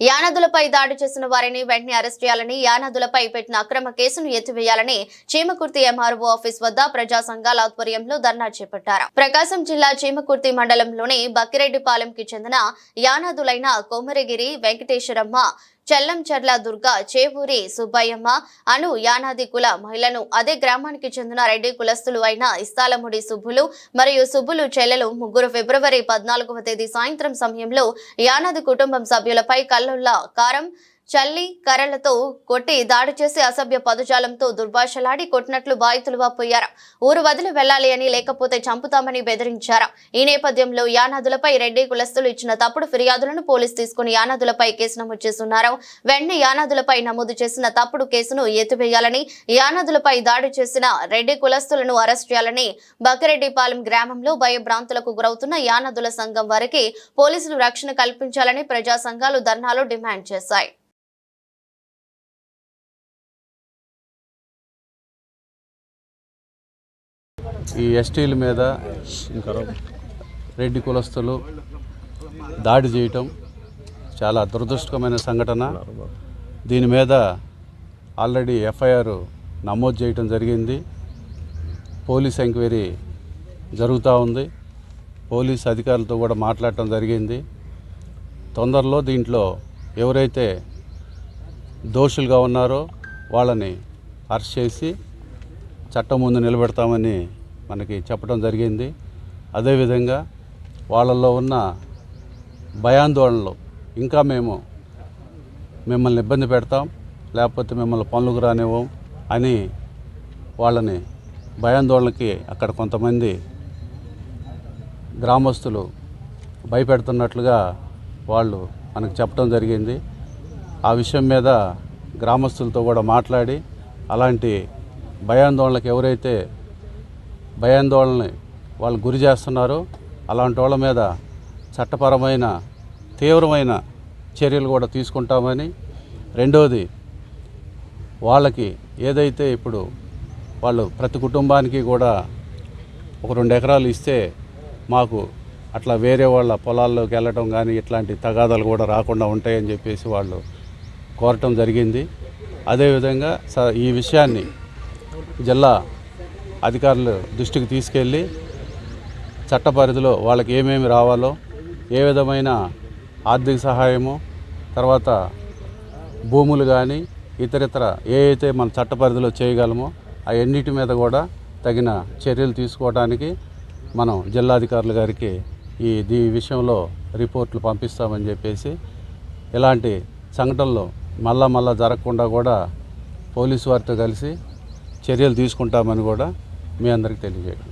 యానదులపై దాడి చేసిన వారిని వెంటనే అరెస్ట్ చేయాలని యానదులపై పెట్టిన అక్రమ కేసును ఎత్తివేయాలని చీమకుర్తి ఎంఆర్ఓ ఆఫీస్ వద్ద ప్రజా సంఘాల ఆధ్వర్యంలో ధర్నా చేపట్టారు. ప్రకాశం జిల్లా చీమకుర్తి మండలంలోని బక్కిరెడ్డిపాలెంకి చెందిన యానాదులైన కోమరగిరి వెంకటేశ్వరమ్మ చెల్లంచర్ల దుర్గ చేవూరి సుబ్బయ్యమ్మ అను యానాది కుల మహిళను అదే గ్రామానికి చెందిన రెడ్డి కులస్తులు అయిన ఇస్తాలముడి సుబ్బులు మరియు సుబ్బులు చెల్లెలు ముగ్గురు ఫిబ్రవరి పద్నాలుగవ తేదీ సాయంత్రం సమయంలో యానాది కుటుంబం సభ్యులపై కల్లుల్లా కారం చల్లి కర్రలతో కొట్టి దాడి చేసి అసభ్య పదజాలంతో దుర్భాషలాడి కొట్టినట్లు బాధితులుగా పోయారు ఊరు వదిలి వెళ్ళాలి అని లేకపోతే చంపుతామని బెదిరించారు. ఈ నేపథ్యంలో యానాదులపై రెడ్డి కులస్తులు ఇచ్చిన తప్పుడు ఫిర్యాదులను పోలీసు తీసుకుని యానాదులపై కేసు నమోదు చేస్తున్నారు. వెంటనే యానాదులపై నమోదు చేసిన తప్పుడు కేసును ఎత్తివేయాలని యానాదులపై దాడి చేసిన రెడ్డి కులస్తులను అరెస్ట్ చేయాలని బకిరెడ్డిపాలెం గ్రామంలో భయభ్రాంతులకు గురవుతున్న యానాదుల సంఘం వారికి పోలీసులు రక్షణ కల్పించాలని ప్రజా సంఘాలు ధర్నాలు డిమాండ్ చేశాయి. ఈ ఎస్టీల మీద రెడ్డి కులస్తులు దాడి చేయటం చాలా దురదృష్టకమైన సంఘటన. దీని మీద ఆల్రెడీ ఎఫ్ఐఆర్ నమోదు చేయటం జరిగింది. పోలీస్ ఎంక్వైరీ జరుగుతూ ఉంది. పోలీస్ అధికారులతో కూడా మాట్లాడటం జరిగింది. తొందరలో దీంట్లో ఎవరైతే దోషులుగా ఉన్నారో వాళ్ళని అరెస్ట్ చేసి చట్టం ముందు నిలబెడతామని మనకి చెప్పడం జరిగింది. అదేవిధంగా వాళ్ళల్లో ఉన్న భయాందోళనలు ఇంకా మేము మిమ్మల్ని ఇబ్బంది పెడతాం లేకపోతే మిమ్మల్ని పనులకు రానివ్వం అని వాళ్ళని భయాందోళనకి అక్కడ కొంతమంది గ్రామస్తులు భయపెడుతున్నట్లుగా వాళ్ళు మనకు చెప్పడం జరిగింది. ఆ విషయం మీద గ్రామస్తులతో కూడా మాట్లాడి అలాంటి భయాందోళనకు ఎవరైతే భయాందోళనని వాళ్ళు గురి చేస్తున్నారు. అలాంటి వాళ్ళ మీద చట్టపరమైన తీవ్రమైన చర్యలు కూడా తీసుకుంటామని. రెండోది వాళ్ళకి ఏదైతే ఇప్పుడు వాళ్ళు ప్రతి కుటుంబానికి కూడా ఒక రెండు ఎకరాలు ఇస్తే మాకు అట్లా వేరే వాళ్ళ పొలాల్లోకి వెళ్ళటం కానీ ఇట్లాంటి తగాదాలు కూడా రాకుండా ఉంటాయని చెప్పేసి వాళ్ళు కోరటం జరిగింది. అదేవిధంగా స ఈ విషయాన్ని జిల్లా అధికారులు దృష్టికి తీసుకెళ్ళి చట్ట పరిధిలో వాళ్ళకి ఏమేమి రావాలో ఏ విధమైన ఆర్థిక సహాయము తర్వాత భూములు కానీ ఇతరితర ఏ అయితే మన చట్ట పరిధిలో చేయగలమో అవన్నిటి మీద కూడా తగిన చర్యలు తీసుకోవడానికి మనం జిల్లాధికారుల గారికి ఈ దీ విషయంలో రిపోర్ట్లు పంపిస్తామని చెప్పేసి ఇలాంటి సంఘటనలు మళ్ళా మళ్ళా జరగకుండా కూడా పోలీసు వారితో కలిసి చర్యలు తీసుకుంటామని కూడా మీ అందరికి తెలియజేయడం